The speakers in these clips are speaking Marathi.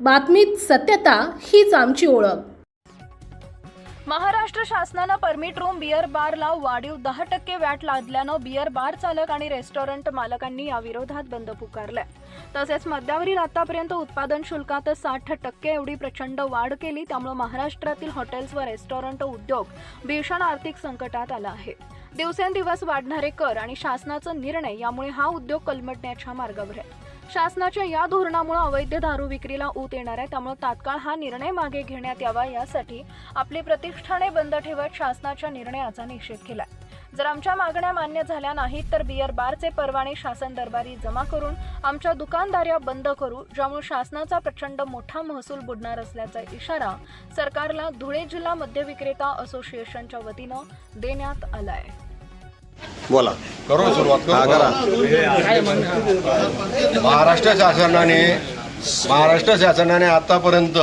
बातमीत सत्यता हीच आमची ओळख. महाराष्ट्र शासनानं परमिट रूम बियर बारला वाढीव दहा टक्के वॅट लादल्यानं बियर बार चालक आणि रेस्टॉरंट मालकांनी या विरोधात बंद पुकारलाय. तसेच मद्यावरील आतापर्यंत उत्पादन शुल्कात साठ टक्के एवढी प्रचंड वाढ केली त्यामुळे महाराष्ट्रातील हॉटेल्स व रेस्टॉरंट उद्योग भीषण आर्थिक संकटात आला आहे. दिवसेंदिवस वाढणारे कर आणि शासनाचा निर्णय यामुळे हा उद्योग कलमटण्याच्या मार्गावर आहे. शासनाच्या या धोरणामुळे अवैध दारू विक्रीला ऊत येणार आहे. त्यामुळे तात्काळ हा निर्णय मागे घेण्यात यावा. यासाठी आपली प्रतिष्ठाने बंद ठेवत शासनाच्या निर्णयाचा निषेध केला जर आमच्या मागण्या मान्य झाल्या नाहीत तर बियर बारचे परवाने शासन दरबारी जमा करून आमच्या दुकानदाऱ्या बंद करू ज्यामुळे शासनाचा प्रचंड मोठा महसूल बुडणार असल्याचा इशारा सरकारला धुळे जिल्हा मद्य विक्रेता असोसिएशनच्या वतीनं देण्यात आला आहे बोला. करू सुरुवात? हा करू. महाराष्ट्र शासनाने महाराष्ट्र शासनाने आतापर्यंत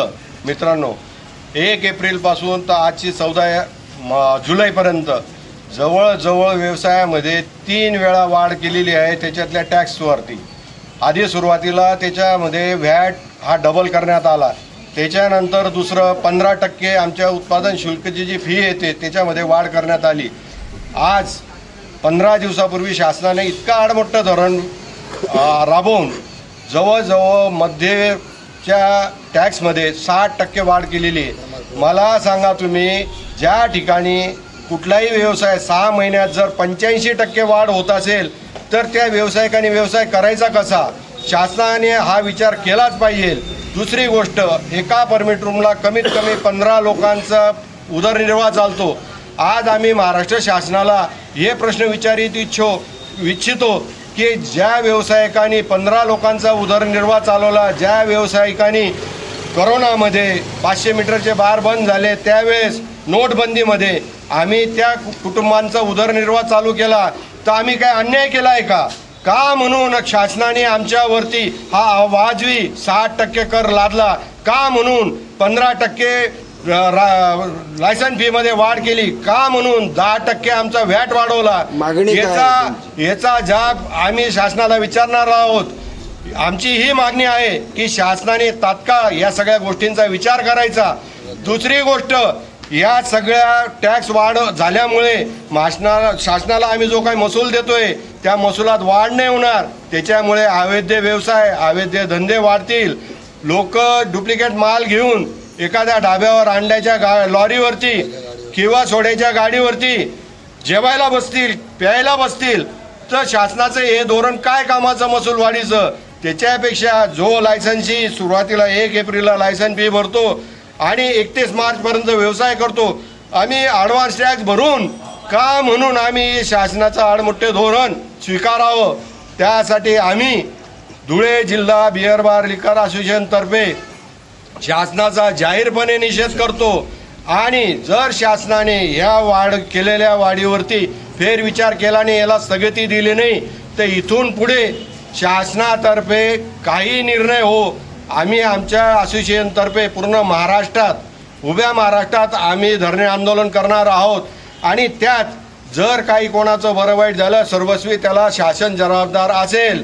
मित्रांनो एक एप्रिलपासून तर आजची चौदा जुलैपर्यंत जवळजवळ व्यवसायामध्ये तीन वेळा वाढ केलेली आहे त्याच्यातल्या टॅक्सवरती. आधी सुरुवातीला त्याच्यामध्ये व्हॅट हा डबल करण्यात आला. त्याच्यानंतर दुसरं पंधरा टक्के आमच्या उत्पादन शुल्कची जी फी येते त्याच्यामध्ये वाढ करण्यात आली. आज पंधरा दिवसापूर्वी शासनाने इतकं आडमोठं धोरण राबवून जवळजवळ मध्यच्या टॅक्समध्ये साठ टक्के वाढ केलेली आहे. मला सांगा तुम्ही ज्या ठिकाणी कुठलाही व्यवसाय सहा महिन्यात जर पंच्याऐंशी टक्के वाढ होत असेल तर त्या व्यावसायिकाने व्यवसाय करायचा कसा? शासनाने हा विचार केलाच पाहिजे. दुसरी गोष्ट एका परमिट रूमला कमीत कमी पंधरा लोकांचा उदरनिर्वाह चालतो. आज आम्ही महाराष्ट्र शासनाला हे प्रश्न विचारित इच्छो इच्छितो की ज्या व्यावसायिकांनी पंधरा लोकांचा उदरनिर्वाह चालवला ज्या व्यावसायिकांनी करोनामध्ये पाचशे मीटरचे बार बंद झाले त्यावेळेस नोटबंदीमध्ये आम्ही त्या कुटुंबांचा उदरनिर्वाह चालू केला. तर आम्ही काय अन्याय केला आहे का? का म्हणून शासनाने आमच्यावरती हा वाजवी साठ टक्के कर लादला? का म्हणून पंधरा टक्के लायसन फी मध्ये वाढ केली. का म्हणून? दहा टक्के आमचा व्हॅट वाढवला. याचा याचा जाब आम्ही शासनाला विचारणार आहोत. आमची ही मागणी आहे की शासनाने तात्काळ या सगळ्या गोष्टींचा विचार करायचा. दुसरी गोष्ट या सगळ्या टॅक्स वाढ झाल्यामुळे मासनाला शासनाला आम्ही जो काही महसूल देतोय त्या महसुलात वाढ नाही होणार. त्याच्यामुळे अवैध व्यवसाय अवैध धंदे वाढतील. लोक डुप्लिकेट माल घेऊन एखाद्या ढाब्यावर अंड्याच्या गा लॉरीवरती किंवा सोड्याच्या गाडीवरती जेवायला बसतील प्यायला बसतील तर शासनाचं हे धोरण काय कामाचं महसूल वाढीचं त्याच्यापेक्षा जो लायसन्सची सुरुवातीला एक एप्रिलला लायसन फी भरतो आणि एकतीस मार्चपर्यंत व्यवसाय करतो आम्ही ॲडव्हान्स टॅक्स भरून का म्हणून आम्ही शासनाचं आडमोठे धोरण स्वीकारावं? त्यासाठी आम्ही धुळे जिल्हा बिअर बार लिकर असोसिएशनतर्फे शासनाचा जाहीरपणे निषेध करतो. आणि जर शासनाने ह्या वाढ केलेल्या वाढीवरती फेरविचार केला नाही याला स्थगिती दिली नाही तर इथून पुढे शासनातर्फे काही निर्णय हो. आम्ही आमच्या असोसिएशनतर्फे पूर्ण महाराष्ट्रात उभ्या महाराष्ट्रात आम्ही धरणे आंदोलन करणार आहोत. आणि त्यात जर काही कोणाचं बरं वाईट झालं सर्वस्वी त्याला शासन जबाबदार असेल.